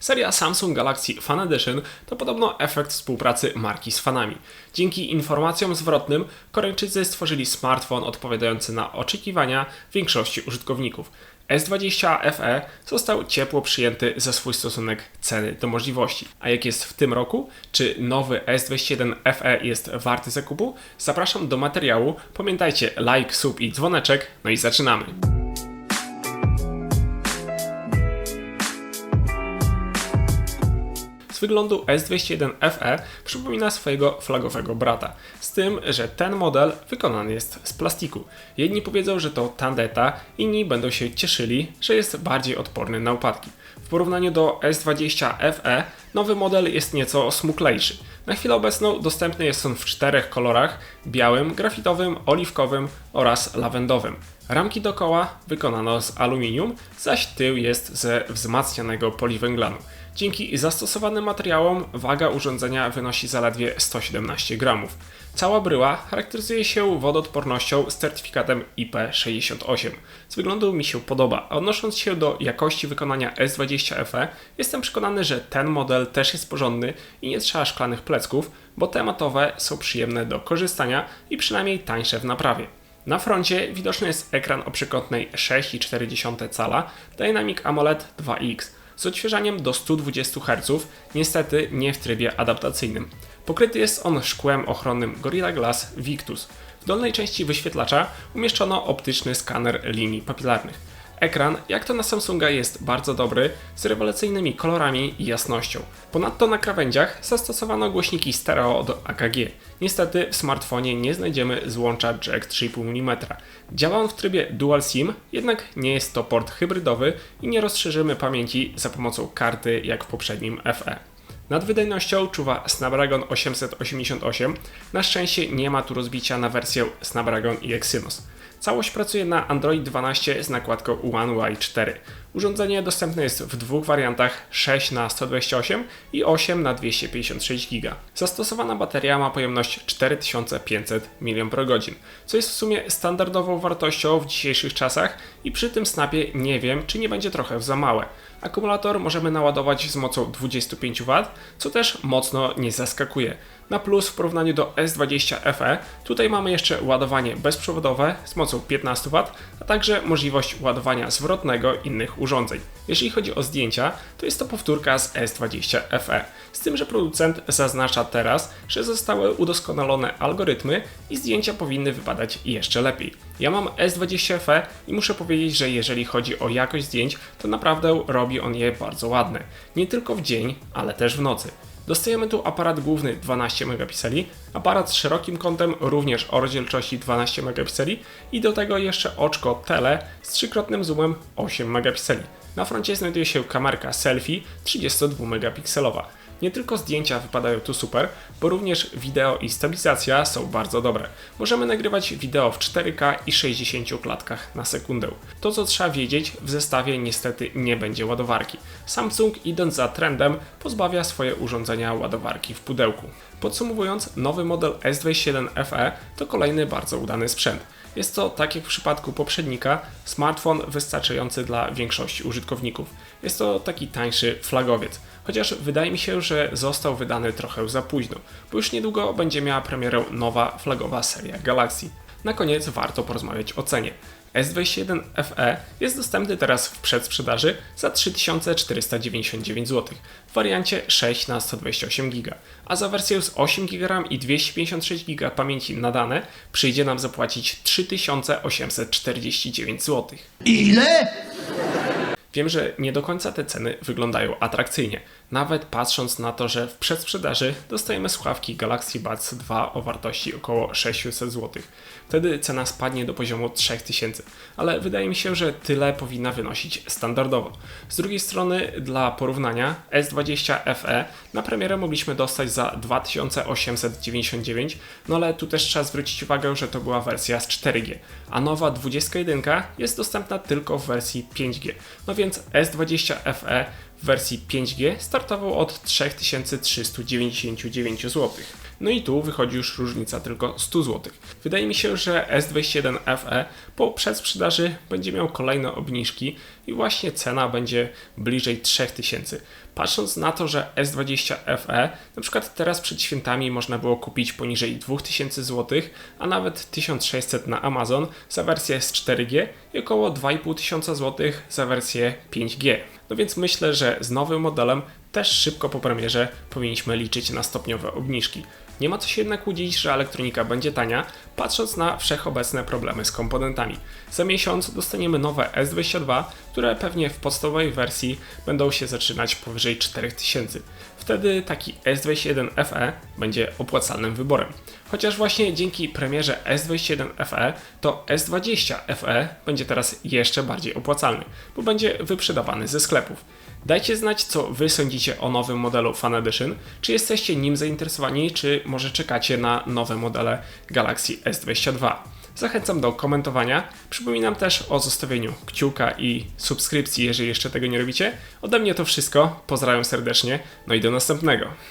Seria Samsung Galaxy Fan Edition to podobno efekt współpracy marki z fanami. Dzięki informacjom zwrotnym Koreańczycy stworzyli smartfon odpowiadający na oczekiwania większości użytkowników. S20 FE został ciepło przyjęty za swój stosunek ceny do możliwości. A jak jest w tym roku? Czy nowy S21 FE jest warty zakupu? Zapraszam do materiału. Pamiętajcie like, sub i dzwoneczek. No i zaczynamy. Wyglądu S201 FE przypomina swojego flagowego brata. Z tym, że ten model wykonany jest z plastiku. Jedni powiedzą, że to tandeta, inni będą się cieszyli, że jest bardziej odporny na upadki. W porównaniu do S20 FE nowy model jest nieco smuklejszy. Na chwilę obecną dostępny jest on w czterech kolorach: białym, grafitowym, oliwkowym oraz lawendowym. Ramki dookoła wykonano z aluminium, zaś tył jest ze wzmacnianego poliwęglanu. Dzięki zastosowanym materiałom waga urządzenia wynosi zaledwie 117 gramów. Cała bryła charakteryzuje się wodoodpornością z certyfikatem IP68. Z wyglądu mi się podoba, a odnosząc się do jakości wykonania S20 FE, jestem przekonany, że ten model też jest porządny i nie trzeba szklanych plecków, bo te matowe są przyjemne do korzystania i przynajmniej tańsze w naprawie. Na froncie widoczny jest ekran o przekątnej 6,4 cala Dynamic AMOLED 2X z odświeżaniem do 120 Hz, niestety nie w trybie adaptacyjnym. Pokryty jest on szkłem ochronnym Gorilla Glass Victus. W dolnej części wyświetlacza umieszczono optyczny skaner linii papilarnych. Ekran, jak to na Samsunga, jest bardzo dobry, z rewelacyjnymi kolorami i jasnością. Ponadto na krawędziach zastosowano głośniki stereo do AKG. Niestety w smartfonie nie znajdziemy złącza jack 3,5 mm. Działa on w trybie Dual SIM, jednak nie jest to port hybrydowy i nie rozszerzymy pamięci za pomocą karty jak w poprzednim FE. Nad wydajnością czuwa Snapdragon 888. Na szczęście nie ma tu rozbicia na wersję Snapdragon i Exynos. Całość pracuje na Android 12 z nakładką One UI 4. Urządzenie dostępne jest w dwóch wariantach 6 na 128 i 8 na 256 GB. Zastosowana bateria ma pojemność 4500 mAh, co jest w sumie standardową wartością w dzisiejszych czasach i przy tym snapie nie wiem, czy nie będzie trochę za małe. Akumulator możemy naładować z mocą 25 W, co też mocno nie zaskakuje. Na plus w porównaniu do S20 FE tutaj mamy jeszcze ładowanie bezprzewodowe z mocą 15 W, a także możliwość ładowania zwrotnego innych urządzeń. Jeżeli chodzi o zdjęcia, to jest to powtórka z S20 FE. Z tym, że producent zaznacza teraz, że zostały udoskonalone algorytmy i zdjęcia powinny wypadać jeszcze lepiej. Ja mam S20 FE i muszę powiedzieć, że jeżeli chodzi o jakość zdjęć, to naprawdę robi on je bardzo ładne. Nie tylko w dzień, ale też w nocy. Dostajemy tu aparat główny 12 megapikseli, aparat z szerokim kątem również o rozdzielczości 12 megapikseli i do tego jeszcze oczko tele z trzykrotnym zoomem 8 megapikseli. Na froncie znajduje się kamerka selfie 32 megapikselowa. Nie tylko zdjęcia wypadają tu super, bo również wideo i stabilizacja są bardzo dobre. Możemy nagrywać wideo w 4K i 60 klatkach na sekundę. To co trzeba wiedzieć, w zestawie niestety nie będzie ładowarki. Samsung idąc za trendem pozbawia swoje urządzenia ładowarki w pudełku. Podsumowując, nowy model S27 FE to kolejny bardzo udany sprzęt. Jest to, tak jak w przypadku poprzednika, smartfon wystarczający dla większości użytkowników. Jest to taki tańszy flagowiec. Chociaż wydaje mi się, że został wydany trochę za późno, bo już niedługo będzie miała premierę nowa flagowa seria Galaxy. Na koniec warto porozmawiać o cenie. S21 FE jest dostępny teraz w przedsprzedaży za 3499 zł w wariancie 6 na 128 GB, a za wersję z 8 GB i 256 GB pamięci na dane przyjdzie nam zapłacić 3849 zł. Ile? Wiem, że nie do końca te ceny wyglądają atrakcyjnie, nawet patrząc na to, że w przedsprzedaży dostajemy słuchawki Galaxy Buds 2 o wartości około 600 zł. Wtedy cena spadnie do poziomu 3000, ale wydaje mi się, że tyle powinna wynosić standardowo. Z drugiej strony, dla porównania, S20 FE na premierę mogliśmy dostać za 2899, no ale tu też trzeba zwrócić uwagę, że to była wersja z 4G, a nowa 21 jest dostępna tylko w wersji 5G. No więc S20 FE w wersji 5G startował od 3399 zł. No i tu wychodzi już różnica tylko 100 zł. Wydaje mi się, że S21 FE po przedsprzedaży będzie miał kolejne obniżki i właśnie cena będzie bliżej 3000. Patrząc na to, że S20 FE na przykład teraz przed świętami można było kupić poniżej 2000 zł, a nawet 1600 na Amazon za wersję z 4G i około 2500 zł za wersję 5G. No więc myślę, że z nowym modelem też szybko po premierze powinniśmy liczyć na stopniowe obniżki. Nie ma co się jednak łudzić, że elektronika będzie tania, patrząc na wszechobecne problemy z komponentami. Za miesiąc dostaniemy nowe S22, które pewnie w podstawowej wersji będą się zaczynać powyżej 4000. Wtedy taki S21 FE będzie opłacalnym wyborem. Chociaż właśnie dzięki premierze S21 FE to S20 FE będzie teraz jeszcze bardziej opłacalny, bo będzie wyprzedawany ze sklepów. Dajcie znać, co Wy sądzicie o nowym modelu Fan Edition. Czy jesteście nim zainteresowani, czy może czekacie na nowe modele Galaxy S22? Zachęcam do komentowania. Przypominam też o zostawieniu kciuka i subskrypcji, jeżeli jeszcze tego nie robicie. Ode mnie to wszystko. Pozdrawiam serdecznie. No i do następnego.